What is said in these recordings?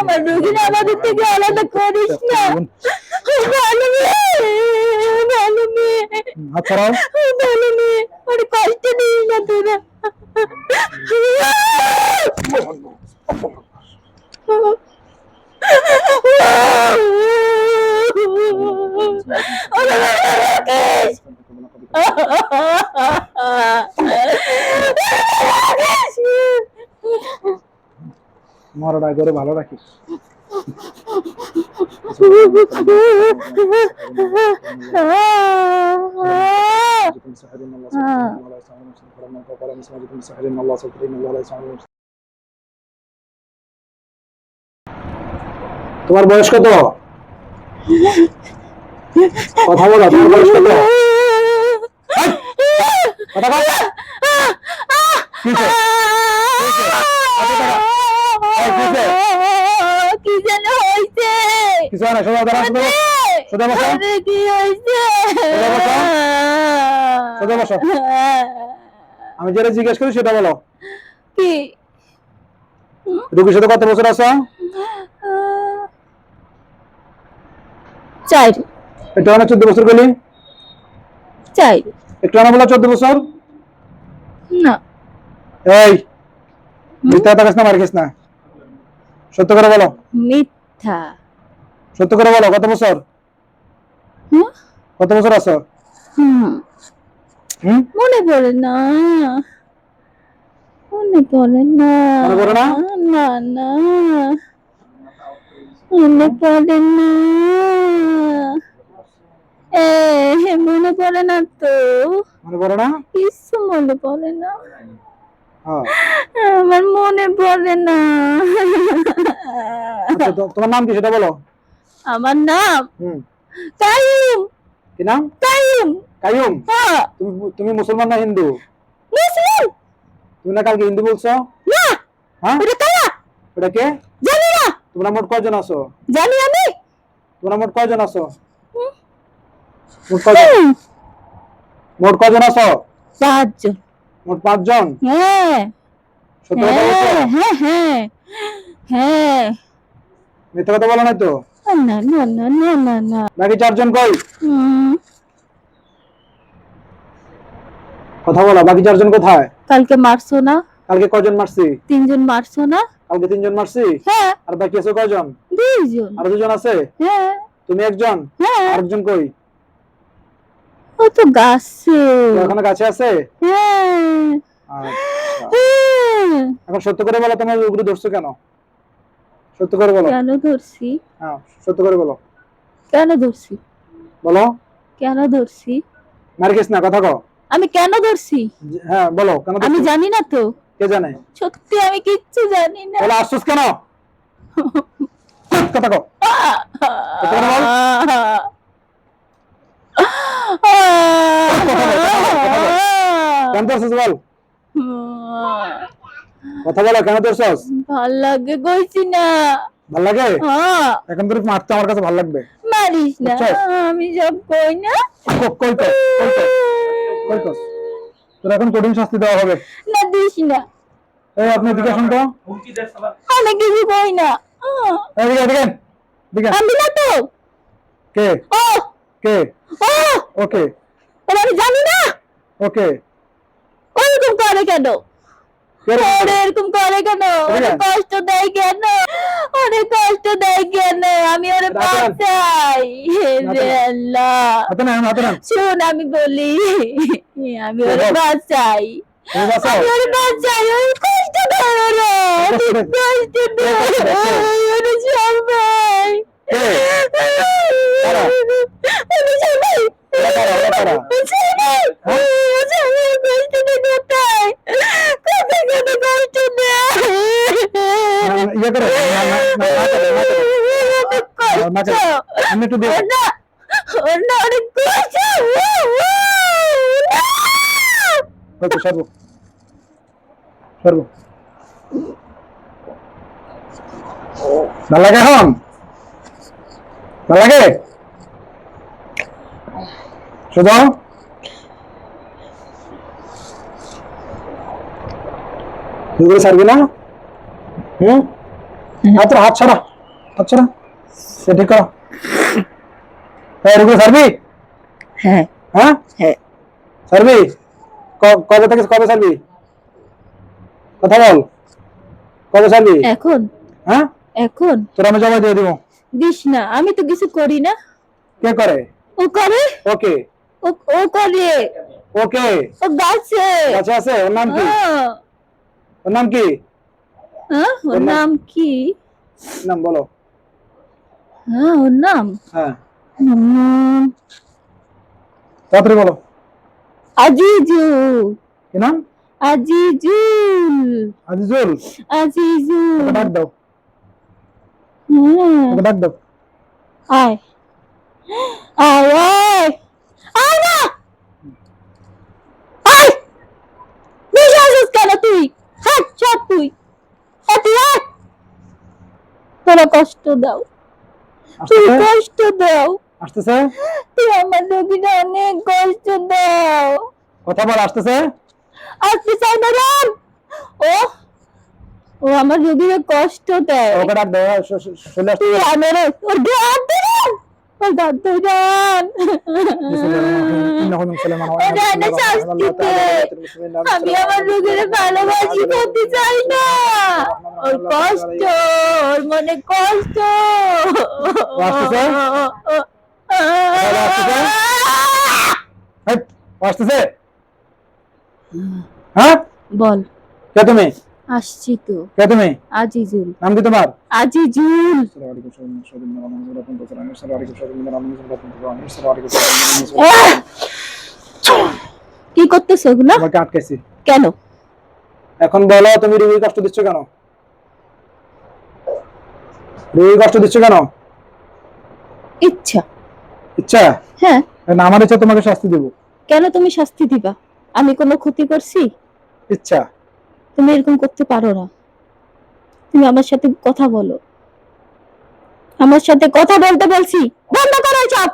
আমার রোগীর আমাদের থেকে আলাদা করিস না ভালো মেয়ে ভালো মেয়ে হাত ছাড়াও ভালো মেয়ে ওর কষ্ট দিস না তোরা মরাটা করে ভালো রাখিস। তোমার বয়স কত? কথা বলো তোমার বয়স কত? কথা বল। কি যেন হয়েছে? কিছু না সোজা দাঁড়া সোজা বসো। কি সোজা বসো। সোজা বসো। আমি যেটা জিজ্ঞেস করি সেটা বলো। কি? রুগীর সাথে কত বছর আছো? চাই একটু আনা চোদ্দ বছর গেলি চাই একটু আনা বলো চোদ্দ বছর। না। এই মিথ্যা তাকাস না মারিস না। সত্য করে বলো। মিথ্যা। সত্য করে বলো কত বছর? কত বছর আছো? মনে পড়ে না। মনে পড়ে না। মনে না? না মনে পড়ে না। এ মনে পড়ে না তো? মনে পড়ে না? কিছু মনে পড়ে না। আমার মনে পড়ে না। আচ্ছা তোমার নাম কি সেটা বলো? আমার নাম হুম। কাইম কি নাম? কাইম কাইয়ুম? হ্যাঁ। তুমি তুমি মুসলমান না হিন্দু? মুসলিম। তুমি না কালকে হিন্দু বলছো? না। হ্যাঁ? ওটা কালা ওটা কে? জানি না। তোমরা মোট কয়জন আছো? জানি আমি। তোমরা মোট কয়জন আছো? মোট কয়জন? মোট কয়জন আছো? পাঁচজন। মোট পাঁচজন? হ্যাঁ। কথা বলছো হ্যাঁ হ্যাঁ হ্যাঁ। হ্যাঁ। মিথ্যা কথা বলো নাই তো? না না না না না না বাকি চারজন কই? কথা বলো বাকি চারজন কোথায়? কালকে মারছো না? কালকে কয়জন মারছি? তিনজন মারছো না? কালকে তিনজন মারছি? হ্যাঁ। আর বাকি আছে কয়জন? দুইজন। আর দুজন আছে? হ্যাঁ। তুমি একজন? হ্যাঁ। আরেকজন কই? ও তো গাছে। এখনও কাছে আছে? হ্যাঁ। আচ্ছা। হ্যাঁ। এখন সত্য করে বলো তোমার উপরে ধরছো কেন? সত্য করে বলো। কেন ধরছি? হ্যাঁ সত্য করে বলো। কেন ধরছি? বলো। কেন ধরছি? মার্কিস না কথা কও। আমি কেন ধরছি? হ্যাঁ বলো কেন আমি জানি না তো। কে জানে? সত্যি আমি কিচ্ছু জানি না। বলো আসছিস কেন? কথা কও। করে বল। কেন ধরছিস বল? কথা বলো কেন ধরছস? ভালো লাগে কইছি না। ভালো লাগে? হ্যাঁ, এখন তোর মারতে আমার কাছে ভালো লাগবে। মারিস না আমি সব কই না। কই কই তো কই তো তোর এখন কঠিন শাস্তি দেওয়া হবে। না দিস না। এই আপনি দিকে শুনতো আমি কিছু কই না। এদিকে এদিকে দিকে আমি না তো। কে? ও কে ও ওকে ওরা আমি জানি না ওকে ওরকম করে কেন ওরে এরকম করে কেন অনেক কষ্ট দেয় কেন অনেক কষ্ট দেয় কেন আমি ওরে। বাঁচাই হে। আল্লাহ শুন আমি বলি আমি ওরে। বাঁচাই আমি ওরে বাঁচাই ওরে কষ্ট দেয় ওরে কষ্ট দেয়? ওরে সবাই আমি একটু ওটা অনেক কষ্ট সর্ব সর্ব ভালো লাগে এখন? ভালো লাগে সোজা হও। তুই করে ছাড়বি না হুম হাত হাত ছাড়া আচ্ছা না সে ঠিক করো হ্যাঁ রুগী সার্বি হ্যাঁ হ্যাঁ হ্যাঁ সার্বি ক- কবে থেকে কবে সার্বি কথা বল কবে সার্বি এখন। হ্যাঁ এখন। তোর আমি জমা দিয়ে দিব দিস না আমি তো কিছু করি না। কে করে? ও করে? ওকে। ও করে। ওকে। ও গাছে। আচ্ছা আছে ওর নাম কি? হ্যাঁ। ওর নাম কি? হ্যাঁ, ওর নাম কি? নাম বলো। হ্যাঁ ওর নাম? হ্যাঁ। তাড়াতাড়ি বলো। আজিজুল। কি নাম? আজিজুল। আজিজুল। আজিজুল। ডাক দাও। ওকে ডাক দাও। আয়। আয় আয়। আয় না আয়। বেশি আসিস কেন তুই? হাট ছাড় তুই। হাট হাট। তোরা কষ্ট দাও। তুই কষ্ট দাও। আসতেছে তুই আমার রোগীটা অনেক কষ্ট দাও। কথা বল আসতেছে আসতে চাই না রাম ও ও আমার রোগীরা কষ্ট দেয়। ওকে ডাক দাও চলে আমার ওর দিলাম ওর ওটা আমি আমার রোগীর ভালোবাসি করতে চাই না। ওর কষ্ট ওর মনে কষ্ট। আসতেছে? হ্যাঁ? বল। কে তুমি? আসছি তো। কে তুমি? আজিজুল। নাম কি তোমার? আজিজুল। কি করতেছ ওগুলো? তোমাকে আটকেছি। কেন? এখন বলো তুমি রুগীর কষ্ট দিচ্ছ কেন? রুগীর কষ্ট দিচ্ছ কেন? ইচ্ছা। ইচ্ছা? হ্যাঁ। না আমার ইচ্ছা তোমাকে শাস্তি দেবো। কেন তুমি শাস্তি দিবা? আমি কোনো ক্ষতি করছি? ইচ্ছা। তুমি এরকম করতে পারো না। তুমি আমার সাথে কথা বলো। আমার সাথে কথা বলতে বলছি বন্ধ করো চাপ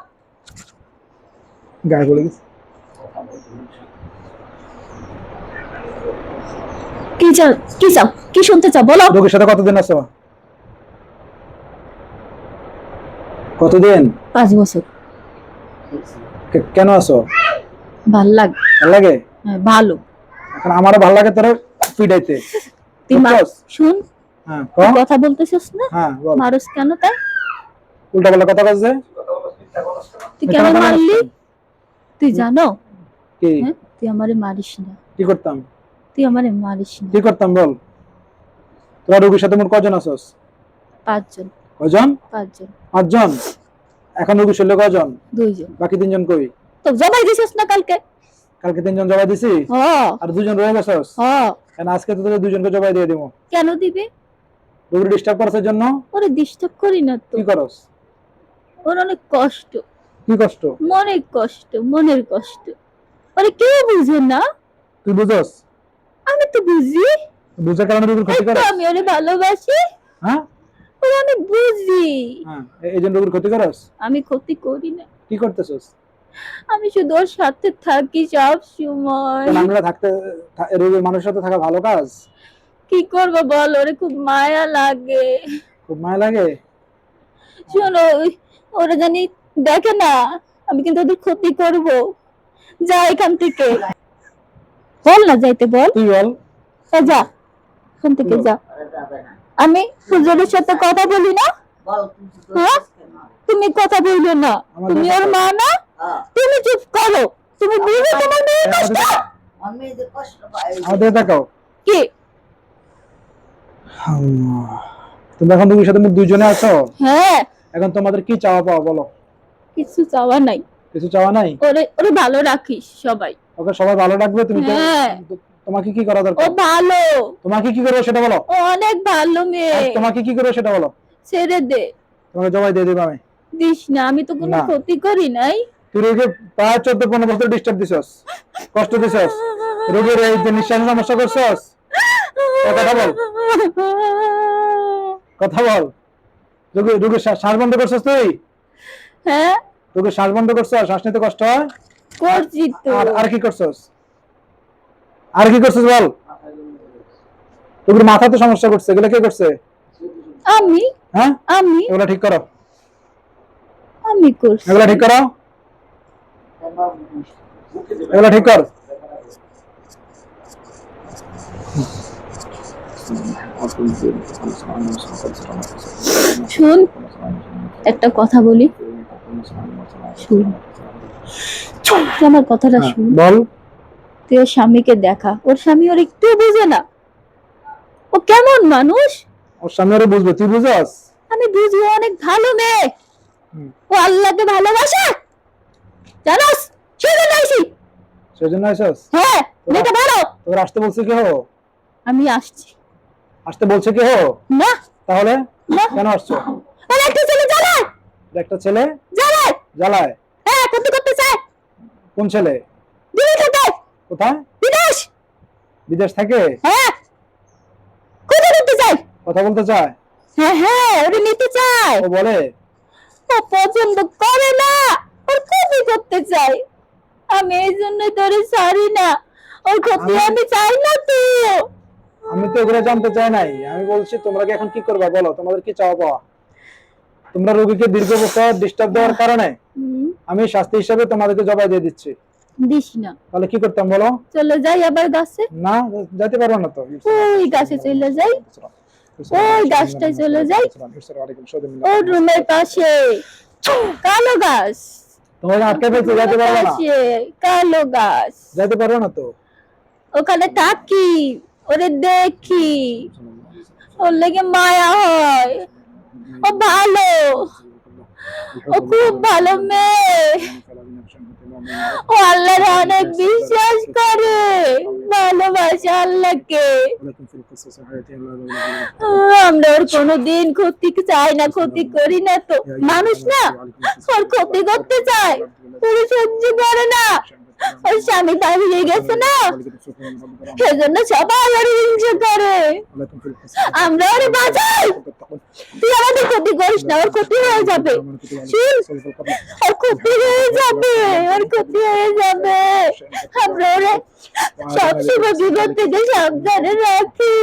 গায়ে বলে কি চাও কি চাও কি শুনতে চাও বলো। রোগীর সাথে কতদিন আছো? কতদিন? পাঁচ বছর। কেন আছো? ভালো লাগে ভালো লাগে? হ্যাঁ, ভালো। এখন আমারও ভালো লাগে তোর তুই মা- বুঝছস? শুন হ্যাঁ কথা বলতেছিস না? হ্যাঁ বল। কেন তাই? উল্টা পাল্টা কথা বলছে তুই কেন মারলি? তুই জানো? কি? হ্যাঁ তুই আমারে মারিস না। কি করতাম? তুই আমারে মারিস না। কি করতাম বল? তোরা রোগীর সাথে মোট কজন আছোস? পাঁচজন। কজন? পাঁচজন। পাঁচজন? এখন রোগী শরীরে কজন? দুইজন। বাকি তিনজন কই? তো জবাই দিছিস না কালকে? কালকে তিনজন জবাই দিছি। আর দুজন রয়ে গেছস হ। কেন আজকে তো তোদের দুজনকে জবাই দিয়ে দিব। কেন দিবে? রোগী ডিস্টার্ব করার জন্য। ওরে ডিস্টার্ব করি না তো। কি করস? ওর অনেক কষ্ট। কি কষ্ট? মনের কষ্ট মনের কষ্ট। ওরে কেউ বুঝে না। তুই বুঝস? আমি তো বুঝি। বুঝার কারণে রোগীর ক্ষতি করস। আমি ওরে ভালোবাসি। হ্যাঁ? ওরে আমি বুঝি। হ্যাঁ এই জন্য রোগীর ক্ষতি করস? আমি ক্ষতি করি না। কি করতেছস? আমি শুধু ওর সাথে থাকি সব সময় আমরা থাকতে রোগীর মানুষের সাথে থাকা ভালো কাজ? কি করব বল ওরে খুব মায়া লাগে। খুব মায়া লাগে? শোনো ওরা জানি দেখে না আমি কিন্তু ওদের ক্ষতি করব। যা এখান থেকে। বল না যাইতে বল। তুই বল। এ যা এখান থেকে যা। আমি হুজুরের সাথে কথা বলি না? হ্যাঁ? তুমি কথা বলবে না। তুমি ওর মা না? তুমি চুপ করো। তুমি বুঝো তোমার মেয়ের কষ্ট? আমাদের দেখাও। কি? তুমি এখন রোগীর সাথে মোট দুইজনে আছো? হ্যাঁ। এখন তোমাদের কি চাওয়া পাওয়া বলো? কিছু চাওয়া নাই। কিছু চাওয়া নাই? ওরে ওরে ভালো রাখিস সবাই। ওকে সবাই ভালো রাখবে? তুমি তো- হ্যাঁ। তোমাকে কি করা দরকার? ও ভালো। তোমাকে কি করবে সেটা বলো। ও অনেক ভালো মেয়ে। তোমাকে কি করবে সেটা বলো। ছেড়ে দে। তোমাকে জবাই দিয়ে দেবো আমি। দিস না আমি তো কোনো ক্ষতি করি নাই। তুই রোগীকে প্রায় চোদ্দ পনেরো বছর ডিস্টার্ব দিছস কষ্ট দিছস রোগীর এই যে নিঃশ্বাসের সমস্যা করছস কথা বল। কথা বল। রোগী রোগীর শ্বাস বন্ধ করছস তুই? হ্যাঁ। রোগীর শ্বাস বন্ধ করছস শ্বাস নিতে কষ্ট হয়? করছি তো। আর কি করছস? আর কি করছস বল? রোগীর মাথাতে সমস্যা করছে এগুলো কে করছে? আমি। হ্যাঁ? আমি। এগুলো ঠিক করো। আমি করছি। এগুলো ঠিক করো। এগুলো ঠিক কর। শুন একটা কথা বলি। শুন। আমার কথাটা হ্যাঁ, শুন। বল। তুই ওর স্বামীকে দেখা। ওর স্বামী ওর একটু বুঝে না। ও কেমন মানুষ? ওর সামনে ওরা বুঝবে। তুই বুঝাস? আমি বুঝব অনেক ভালো মেয়ে। ও আল্লাহকে ভালোবাসে? জানোস? সেজন্য আইছি। সেজন্য আসস হ্যাঁ ভালো। তোর আসতে বলছে কে হো আমি আসছি। আসতে বলছে কে হো না। তাহলে কেন আসছো? আর একটা ছেলে জ্বালায়। একটা ছেলে? জ্বালায়। জ্বালায়? হ্যাঁ করতে করতে চায়। কোন ছেলে? থাকে কোথায়? বিদেশ বিদেশ থাকে? হ্যাঁ। কোথায় করতে চায়। কথা বলতে চায়? হ্যাঁ হ্যাঁ ওরে নিতে চায়। ও বলে? ও পছন্দ করে না। ওর ক্ষতি করতে চাই। আমি এই জন্য তোরে ছাড়ি না। ওর ক্ষতি আমি- চাই না তো। আমি তো এগুলো জানতে চাই নাই। আমি বলছি তোমরা কি এখন কি করবা বলো? তোমাদের কি চাওয়া পাওয়া? তোমরা রোগীকে দীর্ঘ বছর ডিস্টার্ব দেওয়ার কারণে আমি শাস্তি হিসাবে তোমাদেরকে জবাই দিয়ে দিচ্ছি। দিস না। তাহলে কি করতাম বলো? চলে যাই আবার গাছে? না যেতে পারব না তো। ওই গাছে চলে যাই। ওই গাছটায় চলে যাই। ওর রুমের পাশে। কালো গাছ। তোমাকে আটকে ফেলছে যেতে পারব না। কালো গাছ। যেতে পারব না তো। ওখানে থাকি ওরে দেখি। ওর লেগে মায়া হয়। ও ভালো। ও খুব ভালো মেয়ে। ও আল্লাহর অনেক বিশ্বাস করে। ভালোবাসে আল্লাহকে। আমরা ওর কোনোদিন ক্ষতি চাই না, ক্ষতি করি না তো। মানুষ না, ওর ক্ষতি করতে চায়। পুরো সহ্য করে না। ওর স্বামী পালিয়ে গেছে না? সেজন্য সবাই ওর হিংসা করে। আমরা ওরে বাঁচাই। তুই আমাদের ক্ষতি করিস না, ওর ক্ষতি হয়ে যাবে। ওর ক্ষতি হয়ে যাবে, ওর ক্ষতি হয়ে যাবে। আমরা ওরে সবসময় বিপদ থেকে সাবধানে রাখি।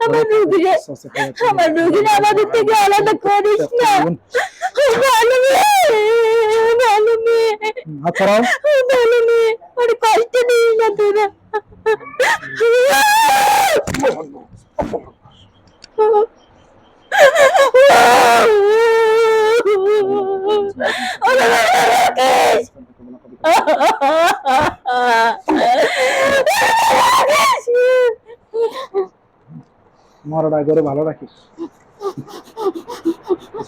আমার রুগীরে, আমার রুগীরা আমাদের থেকে আলাদা করিস না। ভালো মেয়ে। ভালো মেয়ে হাত ছড়াও ভালো মেয়ে। ওর কষ্ট নিস না তোরা। রাখিস করে ভালো রাখিস।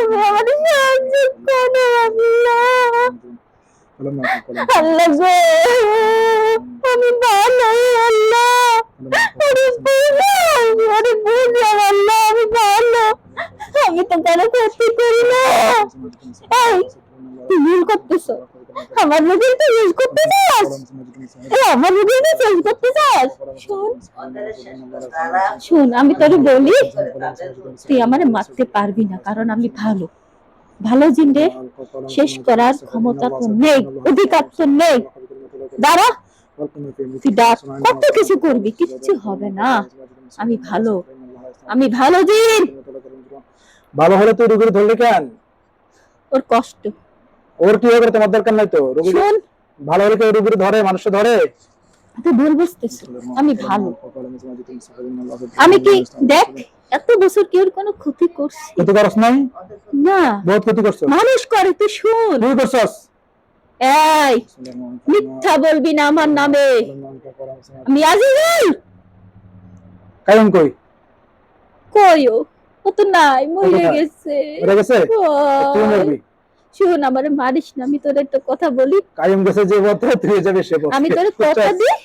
আল্লাহ তুমি আমাদের সাহায্য করো আল্লাহ আল্লাহ গো আমি ভালো আল্লাহ আরে বুঝলাম আরে বুঝলাম আল্লাহ আমি ভালো আমি তো কোনো ক্ষতি করি না এই তুই ভুল করতেছ আমার রোগীর তুই ইউজ করতে চাস এই আমার চেঞ্জ করতে চাস? শোন। শোন আমি তোরে বলি তুই আমারে মারতে পারবি না কারণ আমি ভালো। ভালো শেষ করার ক্ষমতা তো নেই অধিকার তো নেই। দাঁড়া তুই ডাক কত কিছু করবি কিচ্ছু হবে না। আমি ভালো আমি ভালো জিন। ভালো হলে তুই রুগীর ধরলে কেন? ওর কষ্ট। ওর কি হবে তোমার দরকার নাই তো? রুগী শোন ভালো হলে কেউ রুগীর ধরে মানুষ ধরে। তুই ভুল বুঝতেছ। আমি ভালো। আমি কি দেখ এত বছর কেউ কোনো ক্ষতি করছি? ক্ষতি করস নাই? না। বহুত ক্ষতি করছ। মানুষ করে তুই শুন। তুই করছস। এই মিথ্যা বলবি না আমার নামে। আমি আজিজুল। কায়ন কই? কই ও? ও তো নাই মরে গেছে। মরে গেছে? তুই মরবি। শুন আমার মারিস না আমি তোর একটা কথা বলি। কায়ম গেছে যে পথে তুই যাবে সে পথে। আমি তোর কথা দিই?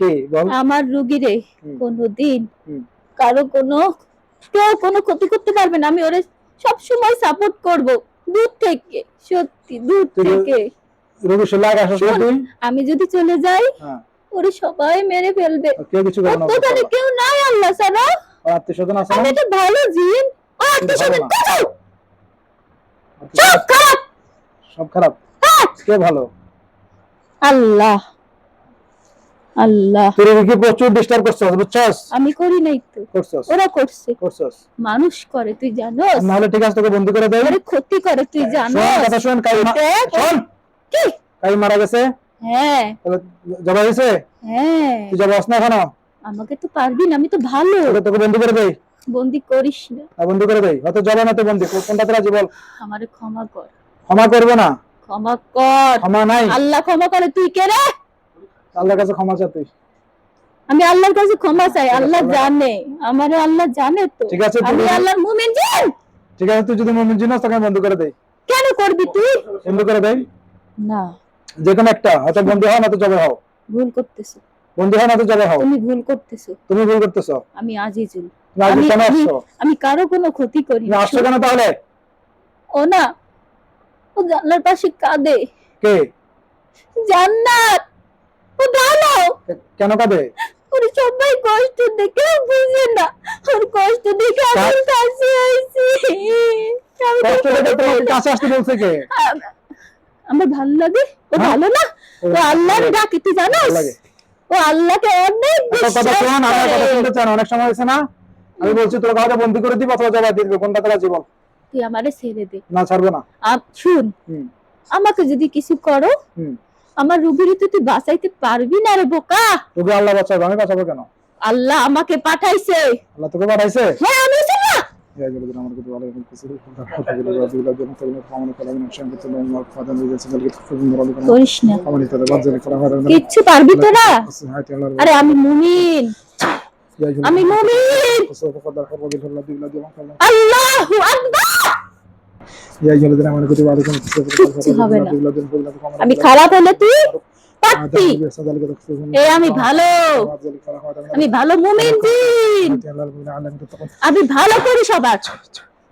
কি বল। আমার রুগীরে হুম। কোনোদিন কারও কোনো কেউ কোনো ক্ষতি করতে পারবে না। আমি ওরে সব সময় সাপোর্ট করব দূর থেকে সত্যি দূর থেকে। তুই? আমি যদি চলে যাই হ্যাঁ। ওরে সবাই মেরে ফেলবে। কেউ কিছু করে না কেউ নাই আল্লাহ সারা আত্মীয় স্বজন আছে আমি একটা ভালো জিন। ও আত্মীয় স্বজন না। সব খারাপ? কে ভালো? আল্লাহ। আল্লাহ। তুই রোগীকে প্রচুর ডিস্টার্ব করছস বুঝছস? আমি করি নাই তো। করছস। ওরা করছে। করছস। মানুষ করে তুই জানোস? নাহলে ঠিক আছে তোকে বন্ধ করে দেই। ওরে ক্ষতি করে তুই শোন জানোস? কথা শোন কাই দেখ, কি? কাই মারা গেছে। হ্যাঁ। তাহলে জবাই হয়েছে? হ্যাঁ। তুই জবাই হস না এখনও? আমাকে তো পারবি না আমি তো ভালো। তোকে তোকে বন্ধ করে দেই। বন্দি করিস না। আর বন্ধ করে দেই? হয়তো জবাই না তো বন্দি কোনটাতে রাজি বল? আমারে ক্ষমা কর। ক্ষমা করবে না। ক্ষমা কর। ক্ষমা নাই। আল্লাহ ক্ষমা করে তুই কে রে? আল্লাহর কাছে ক্ষমা চা তুই। আমি আল্লাহর কাছে ক্ষমা চাই আল্লাহ জানে। আমারে আল্লাহ জানে তো। ঠিক আছে, আমি আল্লাহর মুমিন জিন? ঠিক আছে তুই যদি মুমিন তোকে বন্ধ করে দেই। কেন করবি তুই? বন্ধ করে দেই? না। যে কোনো একটা হয়তো বন্ধু হও না তো জবাই হও। ভুল করতেছো। বন্ধু হও না তো জবাই হও। তুমি ভুল করতেছো। তুমি ভুল করতেছ। আমি আজিজুল। আমি- কারও কোনো ক্ষতি করি না। আসছো কেন তাহলে? ও না ও জানলার পাশে কাঁদে। কে? জান্নাত! ও কেন কাঁদে? ওর সবাই কষ্ট দেখে বুঝে না। ওর কষ্ট দেখে আমার কাছে আইছি। কষ্ট দেখে কাছে আসতে বলছে কে? আমার ভালো লাগে? ও হ্যাঁ। ভালো না? ও আল্লাহর ডাকে তুই জানোস। ও আল্লাহকে অনেক কথা বিশ্বাস শোন আমার কথা শুনতে চান অনেক সময় হয়েছে না? আমি বলছি তোর কথা বন্ধ করে দিব অথবা জবাব দিয়ে দিবে কোনটা তোরা জীবন? তুই আমারে ছেড়ে দে না ছাড়বো না শুন আমাকে যদি কিছু করো আমার রুবিরে তো তুই বাঁচাইতে পারবি না রে বোকা রুবি আল্লাহ বাঁচাবে আমি বাঁচাবো কেন আল্লাহ আমাকে পাঠাইছে আল্লাহ তোকে পাঠাইছে হ্যাঁ আমি শুনলাম কিচ্ছু পারবি তোরা আরে আমি মুমিন আমি মুমিন। আমি খারাপ হলে তুই পাপি আমি ভালো। আমি ভালো মুমিন দিন। আমি ভালো করি সবার।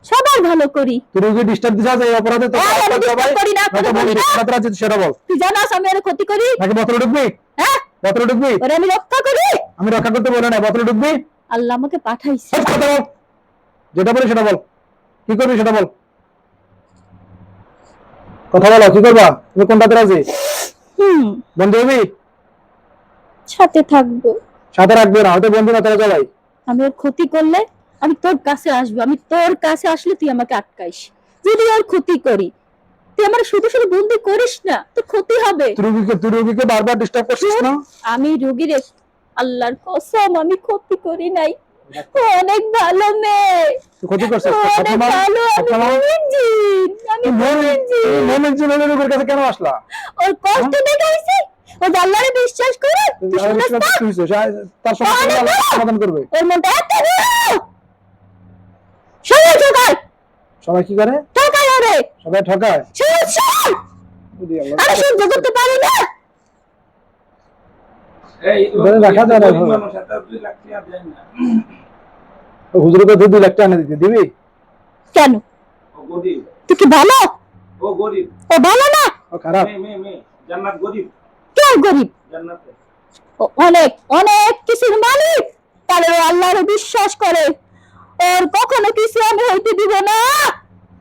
সবার ভালো করি। তুই ডিস্টার্ব দিছ এই অপরাধে তো হ্যাঁ, করি না সেটা বল। তুই জানাস আমি আর ক্ষতি করি? নাকি বোতল হ্যাঁ। বোতলে ঢুকবি? ওরে আমি রক্ষা করি। আমি রক্ষা করতে বলে না বোতলে ঢুকবি? আল্লাহ আমাকে পাঠাইছে। কথা বল। যেটা বলি সেটা বল। কি করবি সেটা বল। কথা বলো কি করবা? তুমি কোনটাতে রাজি? হুম। বন্ধু হবি? সাথে থাকব। সাথে রাখবে না হয়তো বন্ধু না তারা চলাই আমি ওর ক্ষতি করলে আমি তোর কাছে আসব। আমি তোর কাছে আসলে তুই আমাকে আটকাইস। যদি ওর ক্ষতি করি তুই আমার শুধু শুধু বন্দি করিস না তো ক্ষতি হবে। রুগীকে তুই রুগীকে বারবার ডিস্টার্ব করছিস না? আমি রুগীর আল্লাহর কসম আমি ক্ষতি করি নাই। অনেক ভালো মেয়ে। তুই ক্ষতি করছিস? অনেক ভালো আমি রুগীর কাছে কেন আসলা? ওর কষ্ট দেখাইছে ও আল্লাহরে বিশ্বাস করে তার। সমাধান করবে ওর মনটা এত সবাই কি করে? ঠকায় সবাই ঠকায়। আরে সহ্য করতে পারি না? এই রাখা যায় না গরিব এভাবে। মানুষ এত দুই লাখ টাকা দেয় না। তো হুজুরকে দুই লাখ টাকা দিতে দিবি? কেন? তুই কি ভালো? ও গরিব। ও ভালো না? ও খারাপ। মেয়ে মেয়ে মেয়ে জান্নাত গরিব। কেউ গরিব? জান্নাতে। অনেক অনেক কিছুর মালিক। তাহলে ও বিশ্বাস করে। ওর কখনো কিছু আমি হইতে দিব না।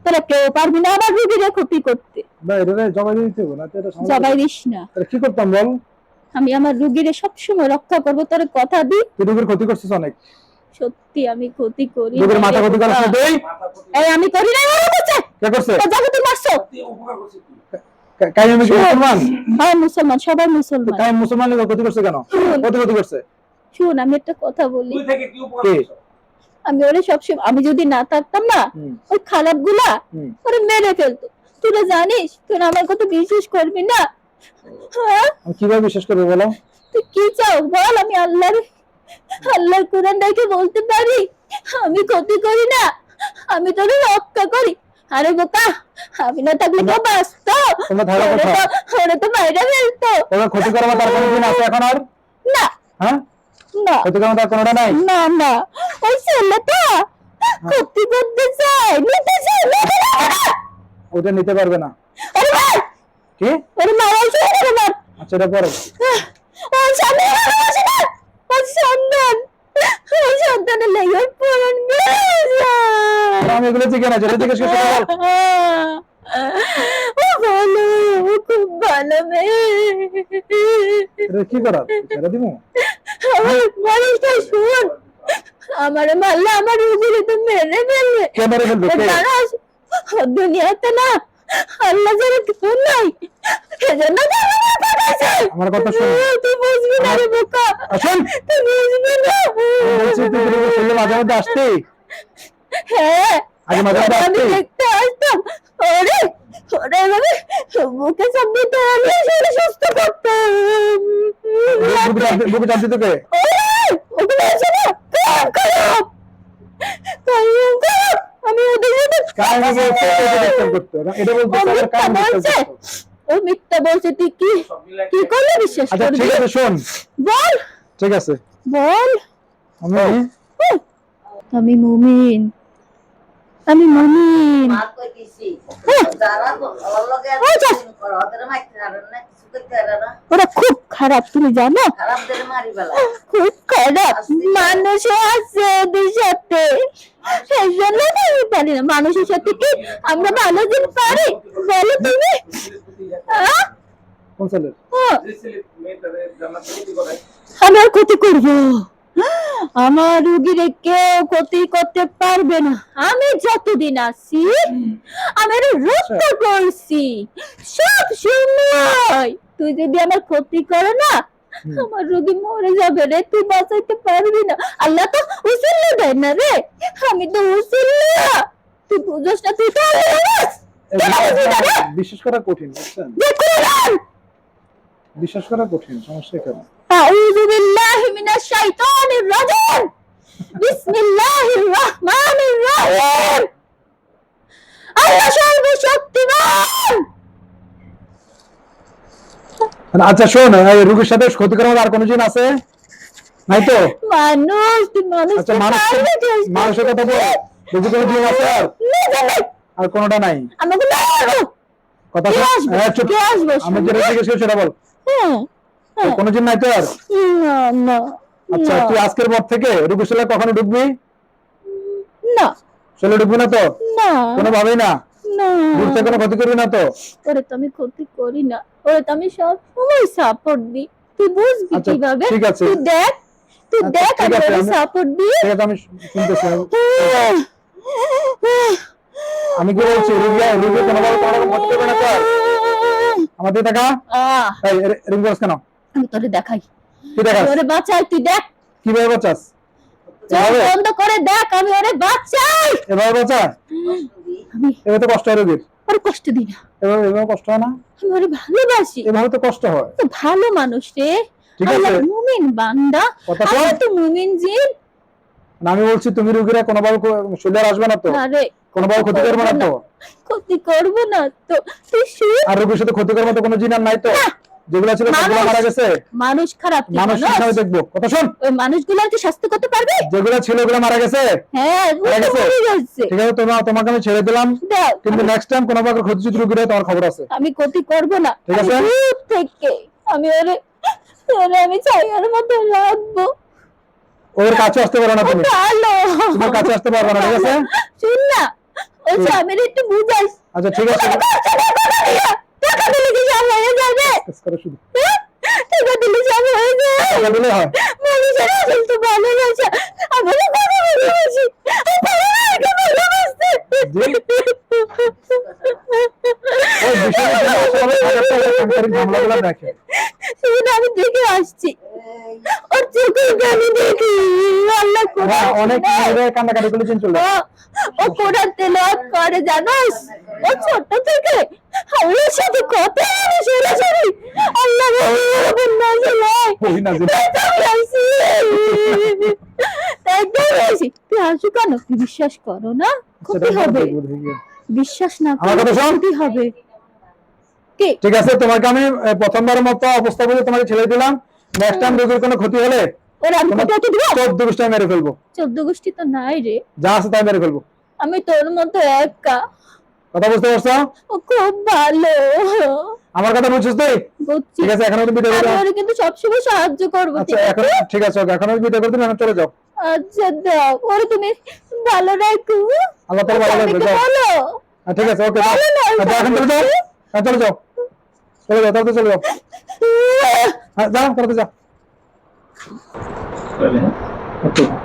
তোরা কেউ পারবি না রুগীরে ক্ষতি করতে। না এটা জমা দিয়ে দিতে না তো এটা সমাধান দিস না। তাহলে কি করতাম বল? আমি আমার রুগীরে সবসময় রক্ষা করব তোর কথা দি। তুই রোগীর ক্ষতি করছিস অনেক। সত্যি আমি ক্ষতি করি রোগীর মাথা ক্ষতি করার তুই এই আমি করি না ওরা করছে। কে করছে? ও জাগতি মারছো। উপকার করছিস তুই কাই আমি মুসলমান? হ্যাঁ মুসলমান সবাই মুসলমান। কাই মুসলমান লোক ক্ষতি করছে কেন? কত ক্ষতি করছে। শুন আমি একটা কথা বলি। তুই থেকে কি উপকার করছিস আমি ওরে সবসময় আমি যদি না থাকতাম না ওই খারাপগুলা ওরে মেরে ফেলতো। তোরা জানিস তোরা আমার কথা বিশ্বাস করবি না। হ্যাঁ? কীভাবে বিশ্বাস করব বলো? তুই কি চাও বল আমি আল্লাহর আল্লাহর কোরআন দেখে বলতে পারি। আমি ক্ষতি করি না আমি তোর রক্ষা করি। আরে বোকা আমি না থাকলে তো বাঁচত। তোমরা থাকা তো ওরে তো বাইরে ফেলতো। ক্ষতি তার কোনো দিন আছে এখন আর? না। হ্যাঁ? না। তার কোনোটা নাই? না না। ওই ছেলেটা ক্ষতি করতে চায়। নিতে না। ওটা নিতে পারবে না। আরে ভাই! কি? গেল মার আচ্ছা এটা পরে। ও সামনে ভালোবাসে না। ও সন্তান। ও সন্তানের লেগে পূরণ আমি এগুলো জিজ্ঞেস জিজ্ঞেস ভালো খুব ভালো মেয়ে। কি করার? ছেড়ে দিব? আমার মানুষটা শুন। আমার মারলে আমার রুগীরে তো মেরে ফেলবে। কে মেরে ফেলবে? কে? দুনিয়াতে না আল্লাহ যারা কেউ নাই। সেজন্য আমার কথা শোন। তুই বুঝবি না রে বোকা। আসুন তুই বুঝবি না বলছি তুই শুনলে মাঝে আসতে। হ্যাঁ। আগে মাঝে আমি আসতে। ওরে ওরে এভাবে বুকে চাপ দিতে শরীর সুস্থ করতাম বুকে চাপ দিতে ওকে বলছে না আমি ওদের সাথে এটা করতে বলতে ও মিথ্যা বলছে ও মিথ্যা বলছে তুই কি কি করলে বিশ্বাস আচ্ছা ঠিক আছে শোন বল ঠিক আছে বল আমি আমি মুমিন আমি মুমিন যারা ওর খুব খারাপ তুমি জানো? খুব খারাপ। মানুষও আছে ওদের সাথে। সেই জন্য আমি পারি না। মানুষের সাথে কি আমরা ভালো দিন পারি? বলো তুমি। হ্যাঁ, আমার ক্ষতি করব। আমার রুগীরে কেউ ক্ষতি করতে পারবে না। আমি যতদিন আছি আমি রক্ষা করছি সব সময়। তুই যদি আমার ক্ষতি করে না আমার রোগী মরে যাবে রে। তুই বাঁচাইতে পারবি না। আল্লাহ তো উসিল্লা দেয় না রে। আমি তো উসিল্লা তুই বুঝোস না তুই তো? বিশ্বাস করা কঠিন বুঝছেন? বিশ্বাস করা কঠিন সমস্যা কেন আউযু আচ্ছা শোন এই রোগীর সাথে ক্ষতি করার আর কোনো জিন আছে? নাই তো? মানুষ মানুষ আচ্ছা, মানুষ মানুষের কথা বল। রোগী কোনো জিন আছে আর? আর কোনোটা নাই? আমাকে কথা হ্যাঁ যেটা জিজ্ঞেস করছি সেটা বল। হ্যাঁ কোনো নাই তো আর না না আচ্ছা তুই আজকের পর থেকে সাথে কখনো ঢুকবি না চলে ঢুকবি না তো না কোনো ভাবেই না না কোনো ক্ষতি করবি না তো ওরে তো আমি ক্ষতি করি না ওরে তো আমি সব সময় সাপোর্ট দিই তুই বুঝবি আচ্ছা, কীভাবে। তুই দেখ তুই আচ্ছা, দেখ আমি ওরে সাপোর্ট দিই ঠিক আছে আমি শুনতেছি আমি কি বলছি রোগী রোগী কোনো ভাবে কোনো রকম ক্ষতি করবে না? আমার দিকে টাকা এই কেন আমি তোরে দেখাই। ওরে বাঁচাই তুই দেখ। কীভাবে বাঁচাস? বন্ধ করে দেখ আমি ওরে বাঁচাই। এভাবে বাঁচা আমি এভাবে তো কষ্ট রোগীর কষ্ট দিই না। এভাবে এভাবে কষ্ট হয় না? আমি ওরে ভালোবাসি। এভাবে তো কষ্ট হয়। তো ভালো মানুষ রে। আল্লাহ মুমিন বান্দা। তো মুমিন জিন। আমি বলছি তুমি রোগীরা কোনোভাবে আর আসবে না তো? আরে কোনোভাবে ক্ষতি করবে না তো? ক্ষতি করব না তো। তুই আর রোগীর সাথে ক্ষতি করার মতো কোনো জিন আর নাই তো? যেগুলো ছিল সেগুলো মারা গেছে। মানুষ খারাপ মানুষ? কীভাবে দেখব। কথা শোন। ওই মানুষগুলো কি শাস্তি করতে পারবে? যেগুলো ছিল ওগুলো মারা গেছে। হ্যাঁ মারা গেছে? ঠিক আছে তোমার তোমাকে আমি ছেড়ে দিলাম। কিন্তু নেক্সট টাইম কোনো প্রকার ক্ষতি যদি রোগীরা তোমার খবর আছে। আমি ক্ষতি করব না। ঠিক আছে? দূর থেকে আমি ওরে ওরে আমি ছায়ার মতো রাখব। ওর কাছে আসতে পারো না তুমি। তোমার কাছে আসতে না ঠিক আছে? শুন না। ও স্বামীর একটু বুঝাইস আচ্ছা ঠিক আছে। টাকা দিলে কি সব হয়ে যাবে? কাজ করো শুধু হ্যাঁ? টাকা দিলে সব হয়ে যাবে। টাকা দিলে হয়। মানুষের আসল তো ভালোবাসা কত ভালোবাসি আর ভালোবাসা আমি দেখে আসছি ওর চোখের গানি দেখি আল্লাহ অনেক শোনায়। কান্নাকাটি করে চলে ও কোরআন তেলাওয়াত করে জানোস ও ছোট থেকে আল্লাহর সাথে কথা বলে সরাসরি আল্লাহ বলে নাজলাই ওই না যে একদম তুই কেন? তুই বিশ্বাস করো না ক্ষতি হবে। বিশ্বাস না শোন। ক্ষতি হবে। ঠিক আছে তোমাকে আমি এ, প্রথমবারের মতো অবস্থা বলে তোমাকে ছেড়ে দিলাম। নেক্সট টাইম রোগীর কোনো ক্ষতি হলে ওর আমি দিব? চোদ্দ গোষ্ঠী মেরে ফেলব। চোদ্দ গোষ্ঠী তো নাই রে। যা আছে তাই মেরে ফেলব। আমি তোর মতো একা। কথা বুঝতে পারছ? ও খুব ভালো। আমার কথা বুঝছিস তুই? ঠিক আছে এখন আমি বিদায় আমি করে ওরে কিন্তু সবসময় সাহায্য করব আচ্ছা ঠিক এখন আছে ঠিক আছে এখন আমি বিদায় করে দিন এখন চলে যাও। আচ্ছা দাও ওরে তুমি ভালো রাখো আল্লাহ তাআলা ভালো রাখবে স্বামীকে যাও। বলো। হ্যাঁ, ঠিক আছে ওকে যাও। আচ্ছা, এখন চলে যাও। হ্যাঁ চলে যাও। চলে যাও তাড়াতাড়ি চলে যাও। হ্যাঁ যাও তাড়াতাড়ি যাও। হ্যাঁ?